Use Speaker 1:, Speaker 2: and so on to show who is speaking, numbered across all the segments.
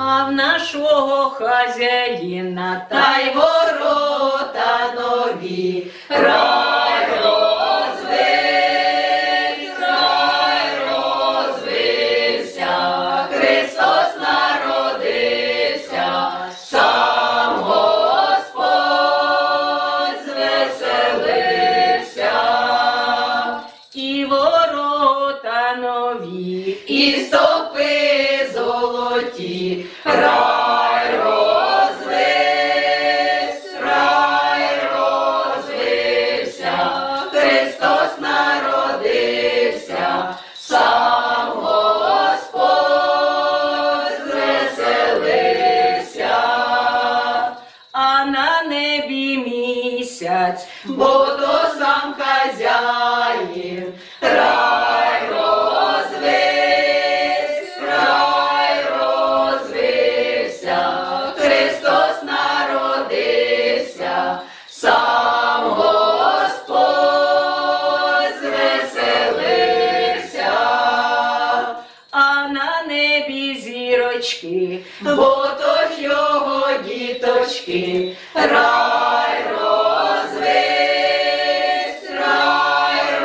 Speaker 1: а в нашого хазяїна
Speaker 2: та й ворота нові.
Speaker 1: І ворота нові.
Speaker 2: І стопи
Speaker 1: For зірочки,
Speaker 2: Бо то його діточки, рай розвився, рай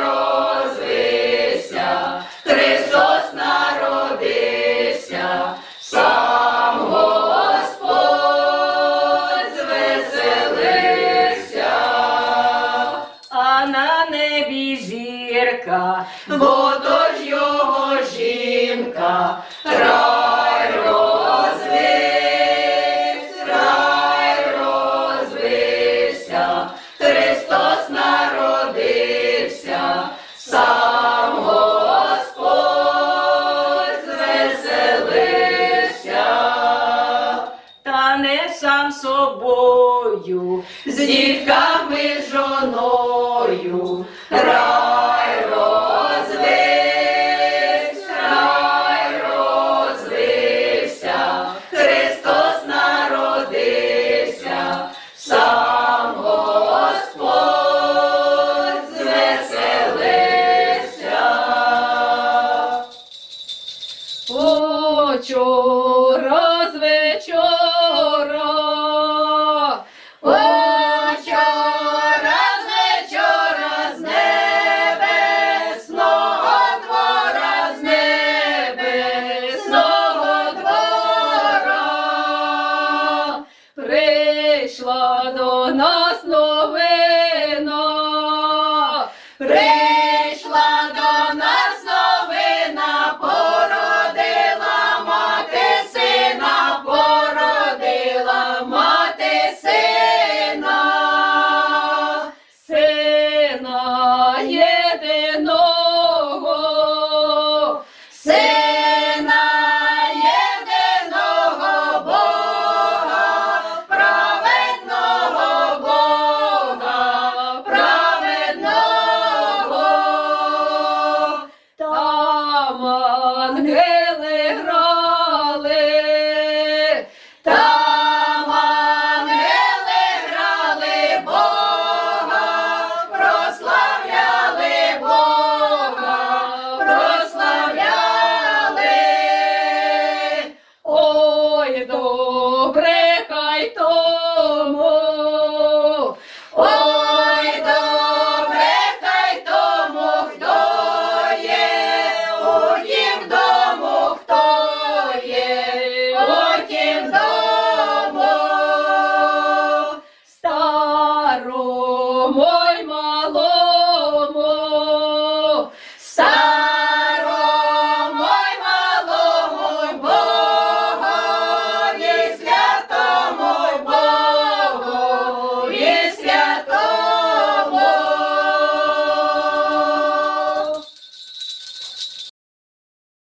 Speaker 2: розвився, Христос народився, сам Господь звеселився.
Speaker 1: а на небі зірка,
Speaker 2: Бо то ж його жінка, рай з дітками жоною, благослови. ангели грали, там грали Бога, прославляли Бога, прославляли,
Speaker 1: ой, добре хай то.